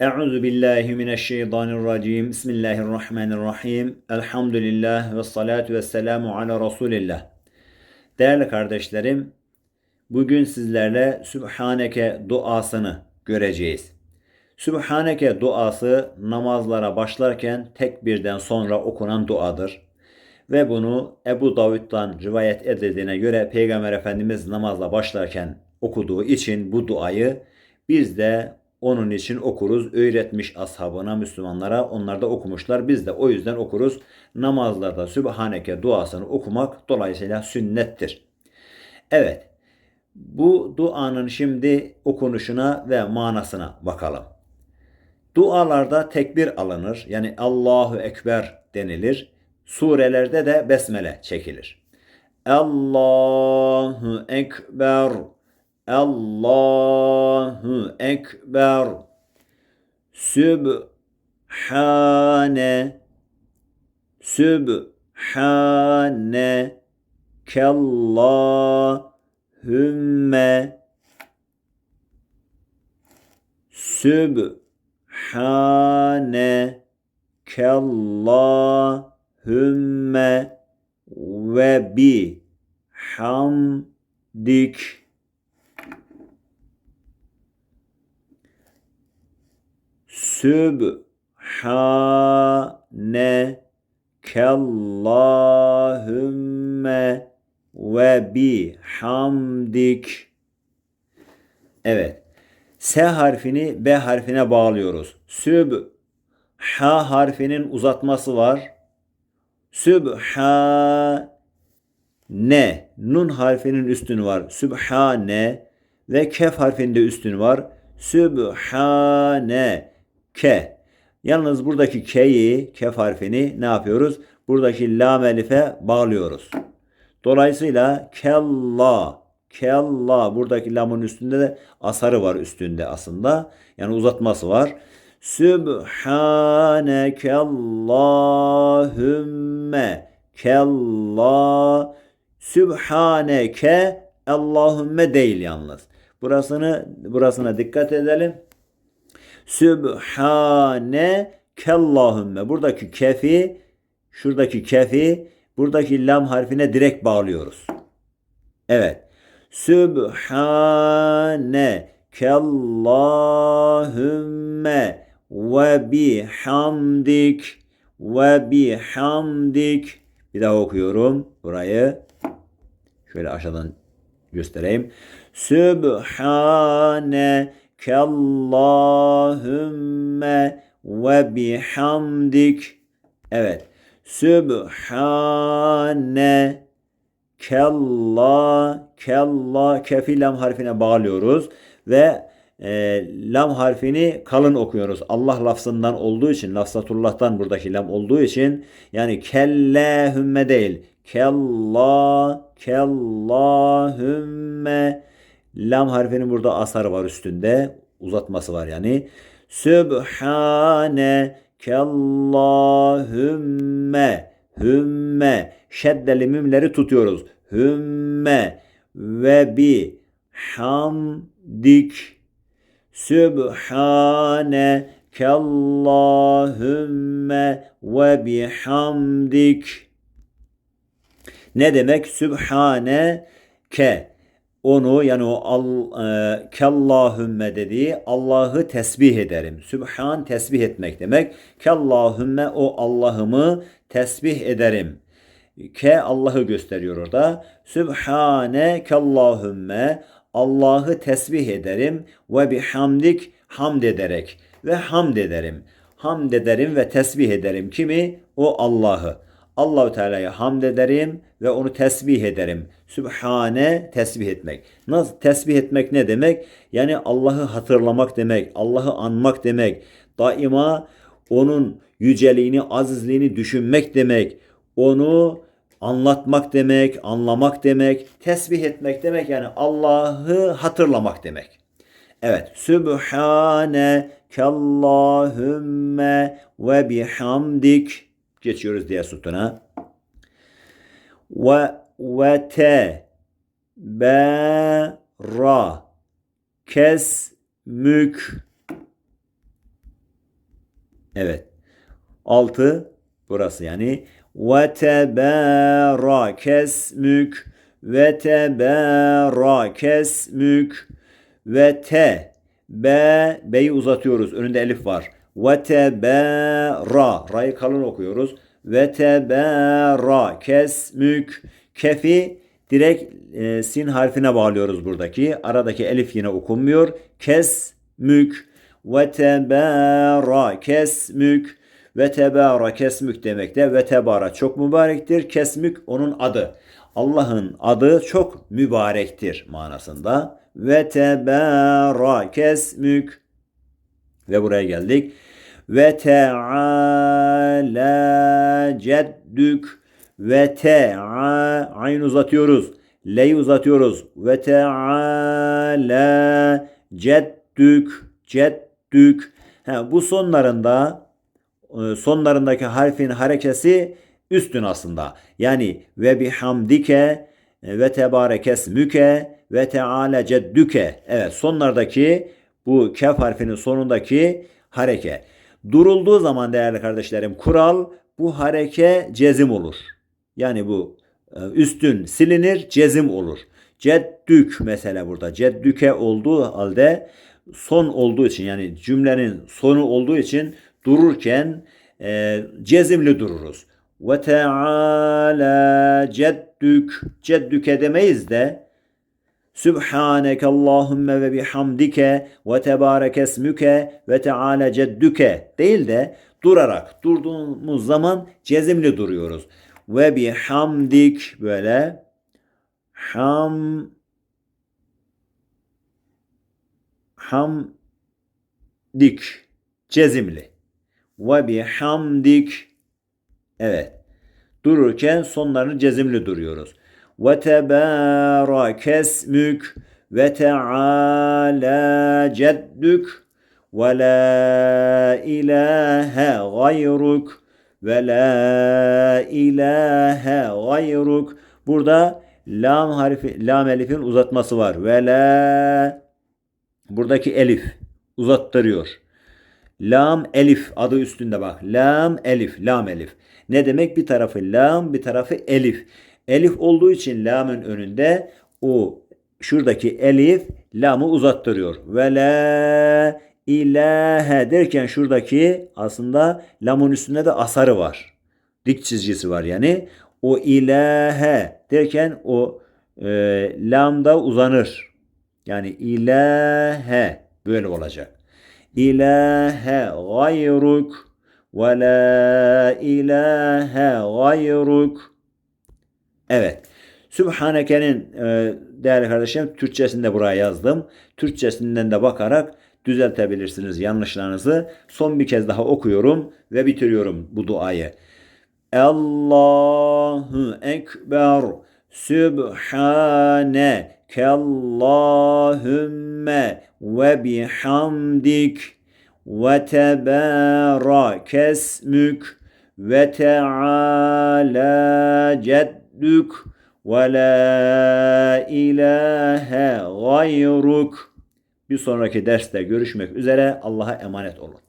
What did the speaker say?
Euzu billahi mineşşeytanirracim. Bismillahirrahmanirrahim. Elhamdülillah ve salatu ve selamu ala Resulillah. Değerli kardeşlerim, bugün sizlerle Sübhaneke duasını göreceğiz. Sübhaneke duası namazlara başlarken tekbirden sonra okunan duadır. Ve bunu Ebu Davud'dan rivayet edildiğine göre Peygamber Efendimiz namazla başlarken okuduğu için bu duayı biz de onun için okuruz. Öğretmiş ashabına, Müslümanlara. Onlar da okumuşlar. Biz de o yüzden okuruz. Namazlarda Sübhaneke duasını okumak dolayısıyla sünnettir. Evet. Bu duanın şimdi okunuşuna ve manasına bakalım. Dualarda tekbir alınır. Yani Allahu Ekber denilir. Surelerde de besmele çekilir. Allahu Ekber. Allahu Ekber. Sübhane. Sübhane. Kellahümme. Sübhane. Kellahümme. Ve bi hamdik. Sübhane kellahümme ve bi hamdik. Evet. S harfini B harfine bağlıyoruz. Süb ha harfinin uzatması var. Sübha nun harfinin üstünü var. Sübhane ve kef harfinde üstün var. Sübhane ke. Yalnız buradaki ke'yi, kef harfini ne yapıyoruz? Buradaki lam elife bağlıyoruz. Dolayısıyla kella, kella buradaki lamın üstünde de asarı var üstünde aslında. Yani uzatması var. Sübhaneke Allahümme kella Sübhaneke Allahümme değil yalnız. Burasını burasına dikkat edelim. Sübhane kellahümme. Buradaki kefi, şuradaki kefi, buradaki lam harfine direkt bağlıyoruz. Evet. Sübhane kellahümme ve bihamdik ve bihamdik. Bir daha okuyorum burayı. Şöyle aşağıdan göstereyim. Sübhane Allahümme ve bihamdik. Evet. Sübhane kella kella kefi lam harfine bağlıyoruz ve e, lam harfini kalın okuyoruz. Allah lafzından olduğu için, lafzatullah'tan buradaki lam olduğu için yani kellahümme değil. Kella kellahümme Lam harfinin burada asarı var üstünde. Uzatması var yani. Sübhane kellahümme hümme şeddeli mimleri tutuyoruz. Hümme ve bi hamdik Sübhane kellahümme ve bihamdik Ne demek? Sübhane ke onu yani o al, e, kellahümme dediği Allah'ı tesbih ederim. Sübhan tesbih etmek demek. Kellahümme o Allah'ımı tesbih ederim. Ke Allah'ı gösteriyor orada. Sübhane kellahümme Allah'ı tesbih ederim ve bihamdik hamd ederek ve hamd ederim. Hamd ederim ve tesbih ederim. Kimi? O Allah'ı. Allahu Teala'ya hamd ederim ve onu tesbih ederim. Sübhane tesbih etmek. Nasıl tesbih etmek ne demek? Yani Allah'ı hatırlamak demek, Allah'ı anmak demek. Daima onun yüceliğini, azizliğini düşünmek demek. Onu anlatmak demek, anlamak demek, tesbih etmek demek yani Allah'ı hatırlamak demek. Evet. Sübhane kellahümme ve bihamdik Geçiyoruz diğer sütuna. Ve ve te be ra kes mük Evet. 6 burası yani ve tebarakesmük ve tebarakesmük ve te be beyi uzatıyoruz. Önünde elif var. Ve tebara ra'yı kalın okuyoruz. Ve tebarakesmük kefi direkt e, sin harfine bağlıyoruz buradaki. Aradaki elif yine okunmuyor. Kesmük ve tebarakesmük ve tebara kesmük demekte ve tebara çok mübarektir. Kesmük onun adı. Allah'ın adı çok mübarektir manasında. Ve tebara kesmük ve buraya geldik. Ve teala ceddük ve te'a ayn uzatıyoruz. Le'yi uzatıyoruz. Ve teala ceddük ceddük. Ha, bu sonlarında e, sonlarındaki harfin harekesi üstün aslında. Yani ve bihamdike e, ve tebarekesmüke ve teala ceddüke. Evet sonlardaki bu kef harfinin sonundaki hareke. Durulduğu zaman değerli kardeşlerim kural bu hareke cezim olur. Yani bu e, üstün silinir cezim olur. Ceddük mesela burada ceddüke olduğu halde son olduğu için yani cümlenin sonu olduğu için dururken e, cezimli dururuz. Ve teala ceddük ceddüke demeyiz de Sübhaneke Allahümme ve bihamdike ve tebarek esmüke ve teala ceddüke değil de durarak durduğumuz zaman cezimli duruyoruz. Ve bihamdik böyle ham hamdik cezimli ve bihamdik evet dururken sonlarını cezimli duruyoruz ve tebarakesmük ve teala ceddük ve la ilahe gayruk ve la ilahe gayruk burada lam harfi lam elifin uzatması var ve la buradaki elif uzattırıyor. Lam elif adı üstünde bak. Lam elif, lam elif. Ne demek? Bir tarafı lam, bir tarafı elif. Elif olduğu için lamın önünde o şuradaki elif lamı uzattırıyor. Ve la ilahe derken şuradaki aslında lamın üstünde de asarı var. Dik çizgisi var yani. O ilahe derken o e, lamda uzanır. Yani ilahe böyle olacak. İlahe gayruk ve la ilahe gayruk. Evet. Sübhaneke'nin e, değerli kardeşim Türkçesinde buraya yazdım. Türkçesinden de bakarak düzeltebilirsiniz yanlışlarınızı. Son bir kez daha okuyorum ve bitiriyorum bu duayı. Allahu Ekber Sübhane Allahümme ve bihamdik ve tebarakesmük ve teala ceddük ve la ilahe gayruk. Bir sonraki derste görüşmek üzere. Allah'a emanet olun.